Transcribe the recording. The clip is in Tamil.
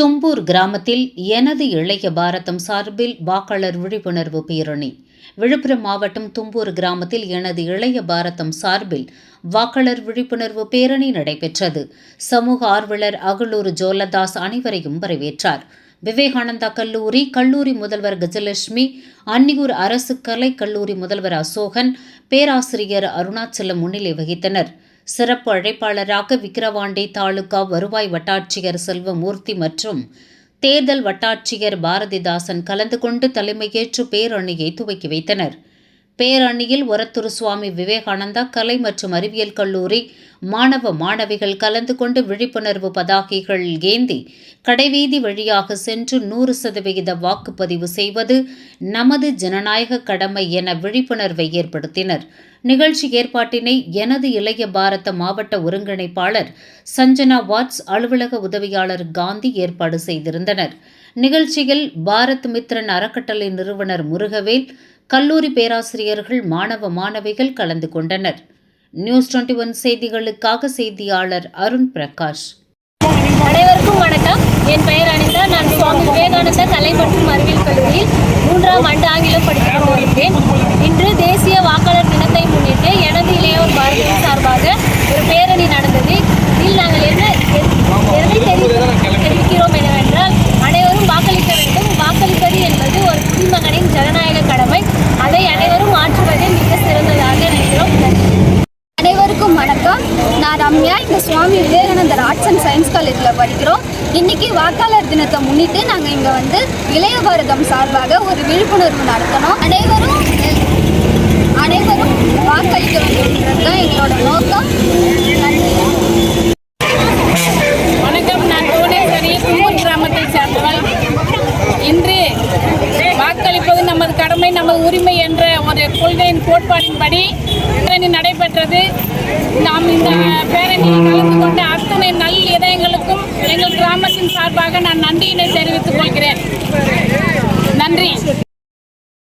தும்பூர் கிராமத்தில் எனது இளைய பாரதம் சார்பில் வாக்காளர் விழிப்புணர்வு பேரணி. விழுப்புரம் மாவட்டம் தும்பூர் கிராமத்தில் எனது இளைய பாரதம் சார்பில் வாக்காளர் விழிப்புணர்வு பேரணி நடைபெற்றது. சமூக ஆர்வலர் அகலூர் ஜோலதாஸ் அனைவரையும் வரவேற்றார். விவேகானந்தா கல்லூரி கல்லூரி முதல்வர் கஜலட்சுமி அன்னியூர் அரசு கலை கல்லூரி முதல்வர் அசோகன் பேராசிரியர் அருணாச்சலம் முன்னிலை வகித்தனர். சிறப்பு அழைப்பாளராக விக்கிரவாண்டி தாலுகா வருவாய் வட்டாட்சியர் செல்வமூர்த்தி மற்றும் தேர்தல் வட்டாட்சியர் பாரதிதாசன் கலந்து கொண்டு தலைமையேற்று பேரணியை துவக்கி வைத்தனர். பேரணியில் ஒரத்துரு சுவாமி விவேகானந்தா கலை மற்றும் அறிவியல் கல்லூரி மாணவ மாணவிகள் கலந்து கொண்டு விழிப்புணர்வு பதாகைகள் ஏந்தி கடைவீதி வழியாக சென்று நூறு சதவிகித வாக்குப்பதிவு செய்வது நமது ஜனநாயக கடமை என விழிப்புணர்வை ஏற்படுத்தினர். நிகழ்ச்சி ஏற்பாட்டினை எனது இளைய பாரத மாவட்ட ஒருங்கிணைப்பாளர் சஞ்சனா வாட்ஸ் அலுவலக உதவியாளர் காந்தி ஏற்பாடு செய்திருந்தனர். நிகழ்ச்சியில் பாரத் மித்ரன் அறக்கட்டளை நிறுவனர் முருகவேல் கல்லூரி பேராசிரியர்கள் மாணவ மாணவிகள் கலந்து கொண்டனர். நியூஸ் டுவெண்ட்டி ஒன் செய்திகளுக்காக செய்தியாளர் அருண் பிரகாஷ். அனைவருக்கும் வணக்கம் என் பெயர் அனிதா நான் சுவாமி விவேகானந்தா கலை மற்றும் அறிவியல் கல்லூரியில் மூன்றாம் ஆண்டு ஆங்கிலம் படித்துக் கொண்டிருக்கிறேன் இன்று தேசிய வாக்காளர் தினத்தை முன்னிட்டு எனது இளையோர் பாரதியின் சார்பாக ஒரு பேரணி நடந்தது இதில் நாங்கள் என்ன எதை தெரிவி- தெரிவிக்கிறோம் என்னவென்றால் அனைவரும் வாக்களிக்க வேண்டும் வாக்களிப்பது என்பது ஒரு குடிமகனின் ஜனநாயக கடமை அதை அனைவரும் ஆற்றுவதே மிக சிறந்ததாக நினைக்கிறோம் நன்றி அனைவருக்கும் வணக்கம் நான் ரம்யா இந்த Swami Vivekanandar arts and science காலேஜில் படிக்கிறோம். இன்னைக்கு வாக்காளர் தினத்தை முன்னிட்டு நாங்கள் இங்கே வந்து இளைய பாரதம் சார்பாக ஒரு விழிப்புணர்வு நடத்தணும். அனைவரும் அனைவரும் வாக்களிக்க வேண்டும். தான் எங்களோட நோக்கம். வாக்களிப்பது நமது கடமை நமது உரிமை என்ற ஒரு கொள்கையின் கோட்பாடின்படி பேரணி நடைபெற்றது. நாம் இந்த பேரணியில் கலந்து கொண்ட அத்தனை நல் இதயங்களுக்கும் எங்கள் கிராமத்தின் சார்பாக நான் நன்றியினை தெரிவித்துக் கொள்கிறேன்.